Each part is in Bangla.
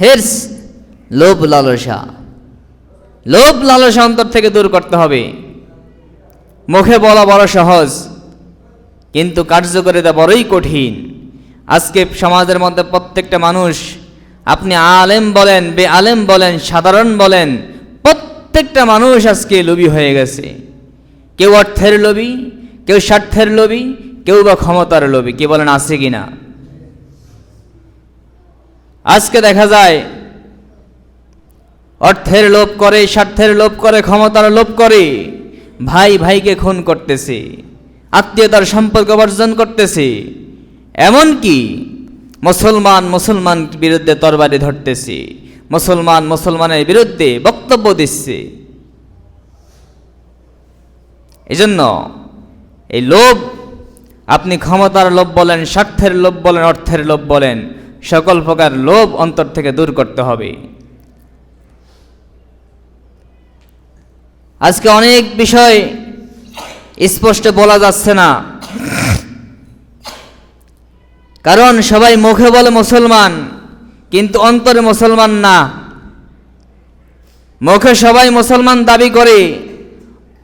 হেরস, লোভ লালসা। লোভ লালসা অন্তর থেকে দূর করতে হবে। মুখে বলা বড় সহজ, কিন্তু কার্যকরিতা বড়ই কঠিন। আজকে সমাজের মধ্যে প্রত্যেকটা মানুষ, আপনি আলেম বলেন বে আলেম বলেন, সাধারণ বলেন, প্রত্যেকটা মানুষ আজকে লোভী হয়ে গেছে। কেউ অর্থের লোভী, কেউ স্বার্থের লোভী, কেউ বা ক্ষমতার লোভী, কে বলেন আছে কি না আজকে দেখা যায়, অর্থের লোভ করে, স্বার্থের লোভ করে, ক্ষমতার লোভ করে, ভাই ভাইকে খুন করতেছে, আত্মীয়তার সম্পর্ক বর্জন করতেছে। এমনকি মুসলমান মুসলমান বিরুদ্ধে তরবারি ধরতেছে, মুসলমান মুসলমানের বিরুদ্ধে বক্তব্য দিচ্ছে। এজন্য এই লোভ, আপনি ক্ষমতার লোভ বলেন, স্বার্থের লোভ বলেন, অর্থের লোভ বলেন সকল প্রকার লোভ অন্তর থেকে দূর করতে হবে। আজকে অনেক বিষয় স্পষ্ট বলা যাচ্ছে না। কারণ সবাই মুখে বলে মুসলমান, কিন্তু অন্তরে মুসলমান না। মুখে সবাই মুসলমান দাবি করে,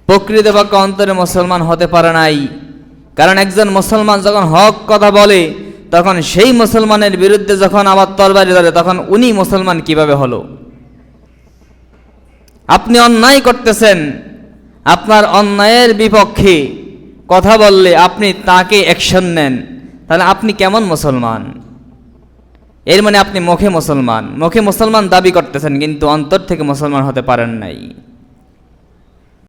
প্রকৃত পক্ষে অন্তরে মুসলমান হতে পারে নাই। কারণ একজন মুসলমান যখন হক কথা বলে তখন সেই মুসলমানের বিরুদ্ধে যখন আবার তরবারি ধরে, তখন উনি মুসলমান কীভাবে হলো? আপনি অন্যায় করতেছেন, আপনার অন্যায়ের বিপক্ষে কথা বললে আপনি তাকে অ্যাকশন নেন। তাহলে আপনি কেমন মুসলমান? এর মানে আপনি মুখে মুসলমান। মুখে মুসলমান দাবি করতেছেন, কিন্তু অন্তর থেকে মুসলমান হতে পারেন নাই।